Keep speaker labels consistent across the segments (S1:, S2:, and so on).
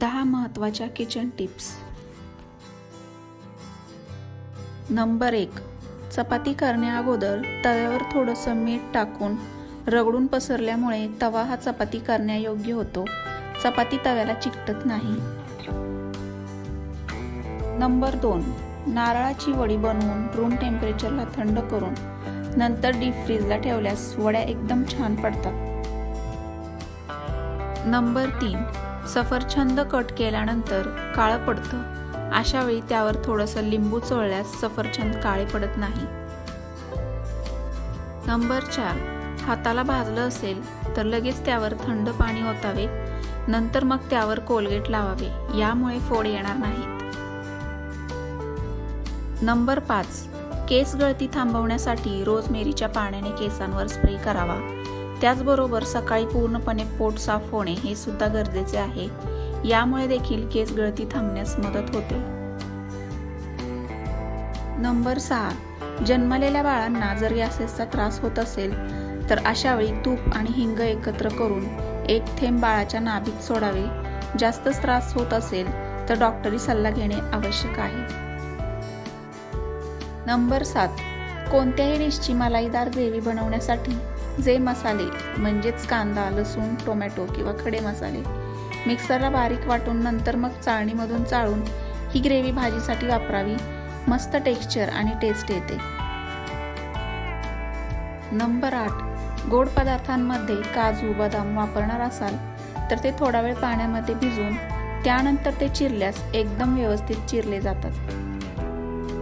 S1: दहा महत्त्वाच्या kitchen tips number एक चपाती करण्याअगोदर तव्यावर थोडंसं मीठ टाकून रगडून पसरल्यामुळे तवा हा चपाती करण्यायोग्य होतो. चपाती तव्याला चिकटत नाही. नंबर दोन नारळाची वडी बनवून रूम टेम्परेचरला थंड करून नंतर डीप फ्रीजला ठेवल्यास वड्या एकदम छान पडतात. नंबर तीन सफरछंद कट केल्यानंतर काळं पडतं. अशा वेळी त्यावर थोडंसं लिंबू चोळल्यास सफरछंद काळे पडत नाही. नंबर चार. हाताला भाजलं असेल तर लगेच त्यावर थंड पाणी ओतावे नंतर मग त्यावर कोलगेट लावावे यामुळे फोड येणार नाहीत. नंबर पाच. केस गळती थांबवण्यासाठी रोजमेरीच्या पाण्याने केसांवर स्प्रे करावा. त्याचबरोबर सकाळी पूर्णपणे पोट साफ होणे हे सुद्धा गरजेचे आहे. यामुळे देखील केस गळती थांबण्यास मदत होते. नंबर सहा. जन्मलेल्या बाळांना जर गॅसेसचा त्रास होत असेल तर अशा वेळी तूप आणि हिंग एकत्र करून एक थेंब बाळाच्या नाभीत सोडावे. जास्तच त्रास होत असेल तर डॉक्टरी सल्ला घेणे आवश्यक आहे. नंबर सात. कोणत्याही डिशची मलाईदार ग्रेव्ही बनवण्यासाठी जे मसाले म्हणजेच कांदा लसूण टोमॅटो किंवा खडे मसाले मिक्सरला बारीक वाटून नंतर मग चाळणीमधून चाळून ही ग्रेव्ही भाजीसाठी वापरावी. मस्त टेक्स्चर आणि टेस्ट येते. नंबर आठ. गोड पदार्थांमध्ये काजू बदाम वापरणार असाल तर ते थोडा वेळ पाण्यामध्ये भिजवून त्यानंतर ते चिरल्यास एकदम व्यवस्थित चिरले जातात.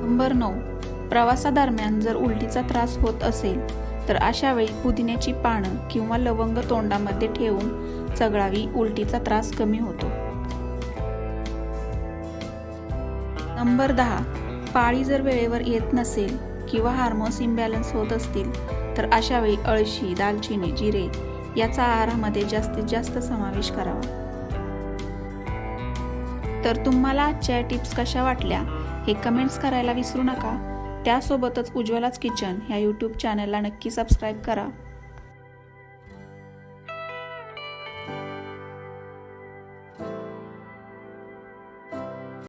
S1: नंबर नऊ. प्रवासादरम्यान जर उलटीचा त्रास होत असेल तर अशा वेळी पुदिन्याची पानं किंवा लवंग तोंडामध्ये ठेवून चगळावी उलटीचा त्रास कमी होतो. नंबर दहा. पाळी जर वेळेवर येत नसेल किंवा हार्मोन्स इम्बॅलन्स होत असतील तर अशा वेळी अळशी दालचिनी जिरे याचा आहारामध्ये जास्तीत जास्त समावेश करावा. तर तुम्हाला आजच्या टिप्स कशा वाटल्या हे कमेंट्स करायला विसरू नका. त्यासोबतच उज्ज्वलाच किचन ह्या यूट्यूब चॅनलला नक्की सबस्क्राईब करा.